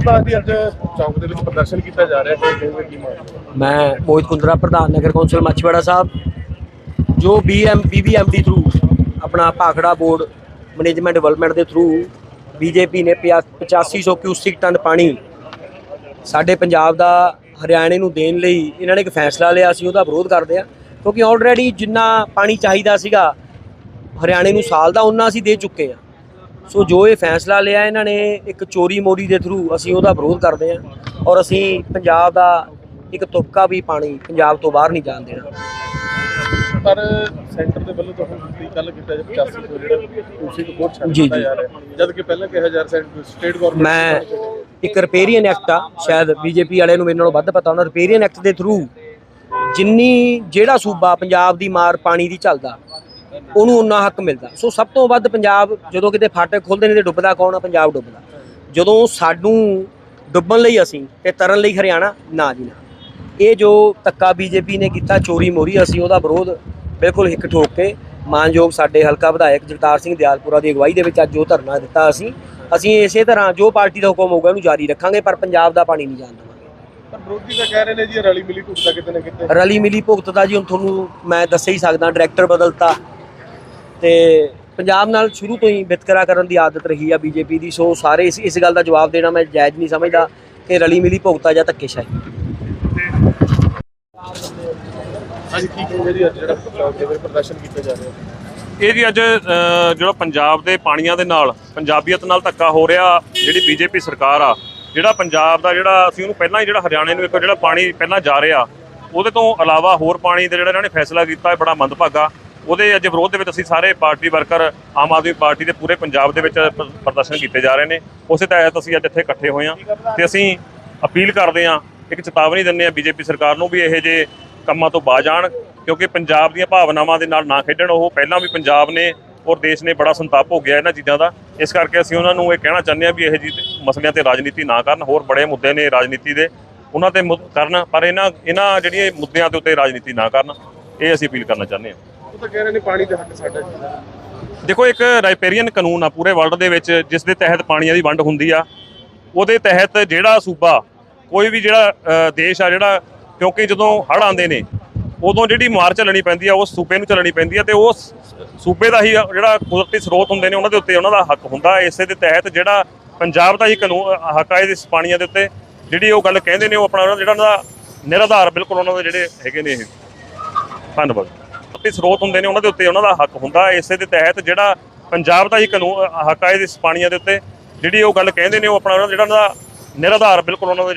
ਪ੍ਰਧਾਨ ਅੱਜ ਚੌਂਕ ਦੇ ਵਿੱਚ ਪ੍ਰਦਰਸ਼ਨ ਕੀਤਾ ਜਾ ਰਿਹਾ ਹੈ। ਕਿਵੇਂ ਕੀ ਮੈਂ ਮੋਹਿਤ ਕੁੰਦਰਾ ਪ੍ਰਧਾਨ ਨਗਰ ਕੌਂਸਲ ਮੱਛਵਾੜਾ ਸਾਹਿਬ, ਜੋ ਬੀਐਮ ਬੀਬੀਐਮਡੀ ਥਰੂ ਆਪਣਾ ਭਾਖੜਾ ਬੋਰਡ ਮੈਨੇਜਮੈਂਟ ਡਿਵੈਲਪਮੈਂਟ ਦੇ ਥਰੂ ਬੀਜੇਪੀ ਨੇ 8500 ਕਿਊਸਿਕ ਟਨ ਪਾਣੀ ਸਾਡੇ ਪੰਜਾਬ ਦਾ ਹਰਿਆਣੇ ਨੂੰ ਦੇਣ ਲਈ ਇਹਨਾਂ ਨੇ ਇੱਕ ਫੈਸਲਾ ਲਿਆ ਸੀ ਉਹਦਾ ਵਿਰੋਧ ਕਰਦੇ ਆ ਕਿਉਂਕਿ ਆਲਰੇਡੀ ਜਿੰਨਾ ਪਾਣੀ ਚਾਹੀਦਾ ਸੀਗਾ, ਹਰਿਆਣੇ ਨੂੰ ਸਾਲ ਦਾ ਉਹਨਾਂ ਅਸੀਂ ਦੇ ਚੁੱਕੇ ਆ ਸੋ ਜੋ ਇਹ ਫੈਸਲਾ ਲਿਆ ਇਹਨਾਂ ਨੇ ਇੱਕ ਚੋਰੀ ਮੋਰੀ ਦੇ ਥਰੂ ਅਸੀਂ ਉਹਦਾ ਵਿਰੋਧ ਕਰਦੇ ਹਾਂ ਔਰ ਅਸੀਂ ਪੰਜਾਬ ਦਾ ਇੱਕ ਤੁਪਕਾ ਵੀ ਪਾਣੀ ਪੰਜਾਬ ਤੋਂ ਬਾਹਰ ਨਹੀਂ ਜਾਣ ਦੇਣਾ। ਪਰ ਸੈਂਟਰ ਦੇ ਵੱਲੋਂ ਤਾਂ ਹੁਣ ਕੀ ਕੱਲ ਕੀਤਾ ਜਾ 85 ਤੋਂ ਜਿਹੜਾ ਤੁਸੀਂ ਤੋਂ ਬਹੁਤ ਛੱਡ ਜੀ, ਰਿਹਾ। ਜਦ ਕਿ ਪਹਿਲਾਂ ਕਿਹਾ ਜਾ ਰਿਹਾ ਸਟੇਟ ਗਵਰਨਮੈਂਟ ਮੈਂ ਇੱਕ ਰਿਪੇਰੀਅਨ ਐਕਟ ਆ ਸ਼ਾਇਦ ਬੀਜੇਪੀ ਵਾਲਿਆਂ ਨੂੰ ਮੇਰੇ ਨਾਲੋਂ ਵੱਧ ਪਤਾ ਹੋਣਾ ਰਿਪੇਰੀਅਨ ਐਕਟ ਦੇ ਥਰੂ ਜਿੰਨੀ ਜਿਹੜਾ ਸੂਬਾ ਪੰਜਾਬ ਦੀ ਮਾਰ ਪਾਣੀ ਦੀ ਚੱਲਦਾ ਉਹਨੂੰ ਉਨਾ ਹੱਕ ਮਿਲਦਾ। ਸੋ ਸਭ ਤੋਂ ਵੱਧ ਪੰਜਾਬ ਜਦੋਂ ਕਿਤੇ ਫਾਟਕ ਖੁੱਲਦੇ ਨੇ ਤੇ ਡੁੱਬਦਾ ਕੌਣ ਆ? ਪੰਜਾਬ ਡੁੱਬਦਾ। ਜਦੋਂ ਸਾਨੂੰ ਡੁੱਬਣ ਲਈ ਅਸੀਂ ਤੇ ਤਰਨ ਲਈ ਹਰਿਆਣਾ ਨਾ ਜੀ ਨਾ। ਇਹ ਜੋ ਤੱਕਾ ਬੀਜੇਪੀ ਨੇ ਕੀਤਾ ਚੋਰੀ ਮੋਰੀ ਅਸੀਂ ਉਹਦਾ ਵਿਰੋਧ ਬਿਲਕੁਲ ਹਿੱਕ ਠੋਕ ਕੇ ਮਾਨਯੋਗ ਸਾਡੇ ਹਲਕਾ ਵਿਧਾਇਕ ਜਗਤਾਰ ਸਿੰਘ ਦਿਆਲਪੁਰਾ ਦੀ ਅਗਵਾਈ ਦੇ ਵਿੱਚ ਅੱਜ ਜੋ ਧਰਨਾ ਦਿੱਤਾ ਅਸੀਂ। ਅਸੀਂ ਇਸੇ ਤਰ੍ਹਾਂ ਜੋ ਪਾਰਟੀ ਦਾ ਹੁਕਮ ਹੋਊਗਾ ਉਹਨੂੰ ਜਾਰੀ ਰੱਖਾਂਗੇ ਪਰ ਪੰਜਾਬ ਦਾ ਪਾਣੀ ਨਹੀਂ ਜਾਣ ਦੇਵਾਂਗੇ। ਪਰ ਵਿਰੋਧੀ ਤਾਂ ਕਹਿ ਰਹੇ ਨੇ ਜੀ ਇਹ ਰਲੀ ਮਿਲੀ ਭੁਗਤਾ ਕਿਤੇ ਨਾ ਕਿਤੇ। ਰਲੀ ਮਿਲੀ ਭੁਗਤ ਦਾ ਜੀ ਹੁਣ ਤੁਹਾਨੂੰ ਮੈਂ ਦੱਸ ਹੀ ਸਕਦਾ ਡਾਇਰੈਕਟਰ ਬਦਲਤਾ ਤੇ ਪੰਜਾਬ ਨਾਲ ਸ਼ੁਰੂ ਤੋਂ ਹੀ ਵਿਤਕਰਾ ਕਰਨ ਦੀ ਆਦਤ ਰਹੀ ਆ ਬੀਜੇਪੀ ਦੀ। ਸੋ ਸਾਰੇ ਇਸ ਇਸ ਗੱਲ ਦਾ ਜਵਾਬ ਦੇਣਾ ਮੈਂ ਜਾਇਜ਼ ਨਹੀਂ ਸਮਝਦਾ ਕਿ ਰਲੀ ਮਿਲੀ ਭੁਗਤਾ ਜਾਂ ਧੱਕੇਸ਼ਾਹੀ। ਅੱਜ ਕੀ ਕਹੋਗੇ ਜੀ ਅੱਜ ਜਿਹੜਾ ਚੌਂਕ ਦੇ ਵਿੱਚ ਪ੍ਰਦਰਸ਼ਨ ਕੀਤਾ ਜਾ ਰਿਹਾ? ਇਹ ਜੀ ਅੱਜ ਜਿਹੜਾ ਪੰਜਾਬ ਦੇ ਪਾਣੀਆਂ ਦੇ ਨਾਲ ਪੰਜਾਬੀਅਤ ਨਾਲ ਧੱਕਾ ਹੋ ਰਿਹਾ ਜਿਹੜੀ ਬੀਜੇਪੀ ਸਰਕਾਰ ਆ ਜਿਹੜਾ ਪੰਜਾਬ ਦਾ ਜਿਹੜਾ ਅਸੀਂ ਉਹਨੂੰ ਪਹਿਲਾਂ ਹੀ ਜਿਹੜਾ ਹਰਿਆਣੇ ਨੂੰ ਇੱਕ ਜਿਹੜਾ ਪਾਣੀ ਪਹਿਲਾਂ ਜਾ ਰਿਹਾ ਉਹਦੇ ਤੋਂ ਇਲਾਵਾ ਹੋਰ ਪਾਣੀ ਦੇ ਜਿਹੜਾ ਇਹਨਾਂ ਨੇ ਫੈਸਲਾ ਕੀਤਾ ਬੜਾ ਮੰਦਭਾਗਾ। ਉਹਦੇ ਅੱਜ ਵਿਰੋਧ ਦੇ ਵਿੱਚ ਅਸੀਂ ਸਾਰੇ party worker, Aam Aadmi party ਦੇ ਪੂਰੇ ਪੰਜਾਬ ਦੇ ਵਿੱਚ ਪ੍ਰਦਰਸ਼ਨ ਕੀਤੇ ਜਾ ਰਹੇ ਨੇ। ਉਸੇ ਤਹਿਤ ਅਸੀਂ ਅੱਜ ਇੱਥੇ ਇਕੱਠੇ ਹੋਏ ਹਾਂ ਤੇ ਅਸੀਂ ਅਪੀਲ ਕਰਦੇ ਹਾਂ, ਇੱਕ ਚੇਤਾਵਨੀ ਦਿੰਦੇ ਹਾਂ ਬੀਜੇਪੀ ਸਰਕਾਰ ਨੂੰ ਵੀ ਇਹ ਜੇ ਕੰਮਾਂ ਤੋਂ ਬਾਜ ਆਣ ਕਿਉਂਕਿ ਪੰਜਾਬ ਦੀਆਂ ਭਾਵਨਾਵਾਂ ਦੇ ਨਾਲ ਨਾ ਖੇਡਣ, ਉਹ ਪਹਿਲਾਂ ਵੀ ਪੰਜਾਬ ਨੇ ਔਰ ਦੇਸ਼ ਨੇ ਬੜਾ ਸੰਤਾਪ ਹੋ ਗਿਆ ਇਹਨਾਂ ਚੀਜ਼ਾਂ ਦਾ। ਇਸ ਕਰਕੇ ਅਸੀਂ ਉਹਨਾਂ ਨੂੰ ਇਹ ਕਹਿਣਾ ਚਾਹੁੰਦੇ ਹਾਂ ਵੀ ਇਹ ਜੀ ਮਸਲਿਆਂ ਤੇ ਰਾਜਨੀਤੀ ਨਾ ਕਰਨ, ਹੋਰ ਬੜੇ ਮੁੱਦੇ ਨੇ ਰਾਜਨੀਤੀ ਦੇ। ਉਹਨਾਂ ਤੇ ਮੁੱਦ- ਕਰਨ, ਪਰ ਇਹਨਾਂ ਇਹਨਾਂ ਜਿਹੜੀਆਂ ਮੁੱਦਿਆਂ ਦੇ ਉੱਤੇ ਰਾਜਨੀਤੀ ਨਾ ਕਰਨ, ਇਹ ਅਸੀਂ ਅਪੀਲ ਕਰਨਾ ਚਾਹੁੰਦੇ ਹਾਂ। ਉਹ ਤਾਂ ਕਹਿ ਰਹੇ ਨੇ ਪਾਣੀ ਦੇ ਹੱਕ ਸਾਡਾ। ਦੇਖੋ, ਇੱਕ ਰਾਈਪੇਰੀਅਨ ਕਾਨੂੰਨ ਆ ਪੂਰੇ ਵਰਲਡ ਦੇ ਵਿੱਚ, ਜਿਸ ਦੇ ਤਹਿਤ ਪਾਣੀਆਂ ਦੀ ਵੰਡ ਹੁੰਦੀ ਆ। ਉਹਦੇ ਤਹਿਤ ਜਿਹੜਾ ਸੂਬਾ, ਕੋਈ ਵੀ ਜਿਹੜਾ ਦੇਸ਼ ਆ ਜਿਹੜਾ, ਕਿਉਂਕਿ ਜਦੋਂ ਹੜ੍ਹ ਆਉਂਦੇ ਨੇ, ਉਦੋਂ ਜਿਹੜੀ ਮਾਰ ਚੱਲਣੀ ਪੈਂਦੀ ਆ, ਉਹ ਸੂਬੇ ਨੂੰ ਚੱਲਣੀ ਪੈਂਦੀ ਆ ਤੇ ਉਹ ਸੂਬੇ ਦਾ ਹੀ ਜਿਹੜਾ ਕੁਦਰਤੀ ਸਰੋਤ ਹੁੰਦੇ ਨੇ, ਉਹਨਾਂ ਦੇ ਉੱਤੇ ਉਹਨਾਂ ਦਾ ਹੱਕ ਹੁੰਦਾ। ਇਸੇ ਦੇ ਤਹਿਤ ਜਿਹੜਾ ਪੰਜਾਬ ਦਾ ਹੀ ਕਾਨੂੰਨ ਹੱਕ ਆ ਇਸ ਪਾਣੀਆਂ ਦੇ ਉੱਤੇ। ਜਿਹੜੀ ਉਹ ਗੱਲ ਕਹਿੰਦੇ ਨੇ, ਉਹ ਆਪਣਾ ਜਿਹੜਾ ਉਹਨਾਂ ਦਾ ਨਿਰਧਾਰ ਬਿਲਕੁਲ ਉਹਨਾਂ ਦੇ ਜਿਹੜੇ ਹੈਗੇ ਨੇ ਇਹ। ਧੰਨਵਾਦ। ਸਰੋਤ ਹੁੰਦੇ ਨੇ, ਉਹਨਾਂ ਦੇ ਉੱਤੇ ਉਹਨਾਂ ਦਾ ਹੱਕ ਹੁੰਦਾ ਇਸੇ ਦੇ ਤਹਿਤ ਜਿਹੜਾ ਪੰਜਾਬ ਦਾ ਹੀ ਕਾਨੂੰਨ, ਹੱਕ ਆ ਇਸ ਪਾਣੀਆਂ ਦੇ ਉੱਤੇ ਜਿਹੜੀ ਉਹ ਗੱਲ ਕਹਿੰਦੇ ਨੇ, ਉਹ ਆਪਣਾ ਜਿਹੜਾ ਉਹਨਾਂ ਦਾ ਨਿਰਾਧਾਰ ਬਿਲਕੁਲ ਉਹਨਾਂ ਦੇ